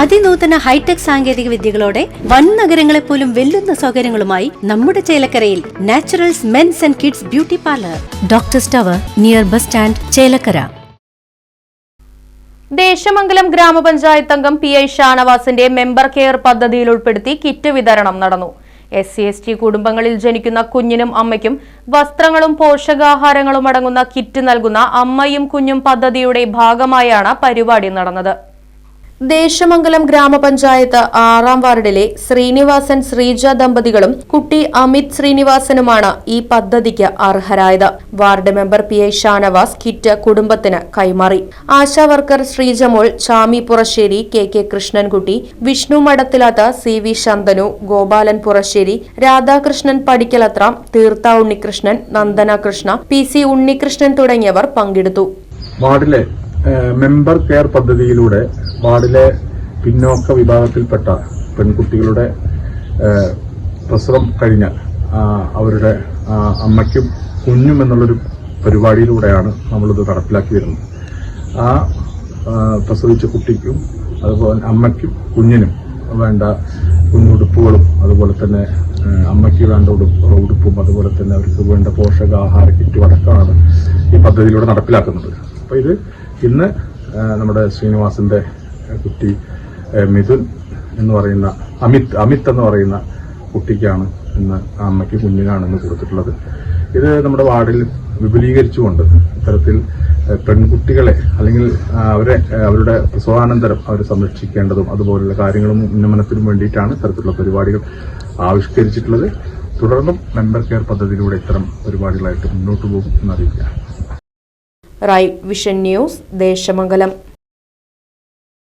അതിനൂതന hi tech സാങ്കേതിക വിദ്യകളോടെ വൻ നഗരങ്ങളെ പോലും വെല്ലുന്ന സൗകര്യങ്ങളുമായി നമ്മുടെ ചേലക്കരയിൽ naturals men's and kids beauty parlour. Doctor സ്റ്റവർ near bus stand Chelakkara. Desamangalam ഗ്രാമപഞ്ചായത്ത് അംഗം പി ഐ ഷാനവാസിന്റെ മെമ്പർ കെയർ പദ്ധതിയിൽ ഉൾപ്പെടുത്തി കിറ്റ് വിതരണം നടന്നു. എസ് സി എസ് ടി കുടുംബങ്ങളിൽ ജനിക്കുന്ന കുഞ്ഞിനും അമ്മയ്ക്കും വസ്ത്രങ്ങളും പോഷകാഹാരങ്ങളും അടങ്ങുന്ന കിറ്റ് നൽകുന്ന അമ്മയും കുഞ്ഞും പദ്ധതിയുടെ ഭാഗമായാണ് പരിപാടി നടന്നത്. ദേശമംഗലം ഗ്രാമപഞ്ചായത്ത് ആറാം വാർഡിലെ ശ്രീനിവാസൻ ശ്രീജ ദമ്പതികളും കുട്ടി അമിത് ശ്രീനിവാസനുമാണ് ഈ പദ്ധതിക്ക് അർഹരായത്. Ward member P I Shanavas kit കുടുംബത്തിന് കൈമാറി. Asha worker Sreejamol Chami Purassery K K Krishnankutty Vishnu Madathilatha C V Santhanu Gopalan Purassery Radhakrishnan Padikkalathra Theertha Unnikrishnan Nandana Krishna P C Unnikrishnan തുടങ്ങിയവർ പങ്കെടുത്തു. വാർഡിലെ മെമ്പർ കെയർ പദ്ധതിയിലൂടെ വാർഡിലെ പിന്നോക്ക വിഭാഗത്തിൽപ്പെട്ട പെൺകുട്ടികളുടെ പ്രസവം കഴിഞ്ഞ അവരുടെ അമ്മയ്ക്കും കുഞ്ഞും എന്നുള്ളൊരു പരിപാടിയിലൂടെയാണ് നമ്മളിത് നടപ്പിലാക്കി വരുന്നത്. ആ പ്രസവിച്ച കുട്ടിക്കും അതുപോലെ അമ്മയ്ക്കും കുഞ്ഞിനും വേണ്ട കുഞ്ഞുടുപ്പുകളും അതുപോലെ തന്നെ അമ്മയ്ക്ക് വേണ്ട ഉടുപ്പ് ഉടുപ്പും അതുപോലെ തന്നെ അവർക്ക് വേണ്ട പോഷകാഹാര കിറ്റും അടക്കമാണ് ഈ പദ്ധതിയിലൂടെ നടപ്പിലാക്കുന്നത്. അപ്പോൾ ഇത് ഇന്ന് നമ്മുടെ ശ്രീനിവാസിന്റെ ഏഹ്, കുട്ടി മിഥുൻ എന്ന് പറയുന്ന അമിത് അമിത് എന്ന് പറയുന്ന കുട്ടിക്കാണ് ഇന്ന് അമ്മയ്ക്ക് കുഞ്ഞിനാണ് ഇന്ന് കൊടുത്തിട്ടുള്ളത്. ഇത് നമ്മുടെ വാർഡിൽ വിപുലീകരിച്ചുകൊണ്ട് ഇത്തരത്തിൽ പെൺകുട്ടികളെ അല്ലെങ്കിൽ അവരെ അവരുടെ പ്രസവാനന്തരം അവരെ സംരക്ഷിക്കേണ്ടതും അതുപോലുള്ള കാര്യങ്ങളും ഉന്നമനത്തിനും വേണ്ടിയിട്ടാണ് ഇത്തരത്തിലുള്ള പരിപാടികൾ ആവിഷ്കരിച്ചിട്ടുള്ളത്. തുടർന്നും മെമ്പർ കെയർ പദ്ധതിയിലൂടെ ഇത്തരം പരിപാടികളായിട്ട് മുന്നോട്ട് പോകും എന്നറിയിക്കുക റൈറ്റ് വിഷൻ ന്യൂസ് ദേശമംഗലം.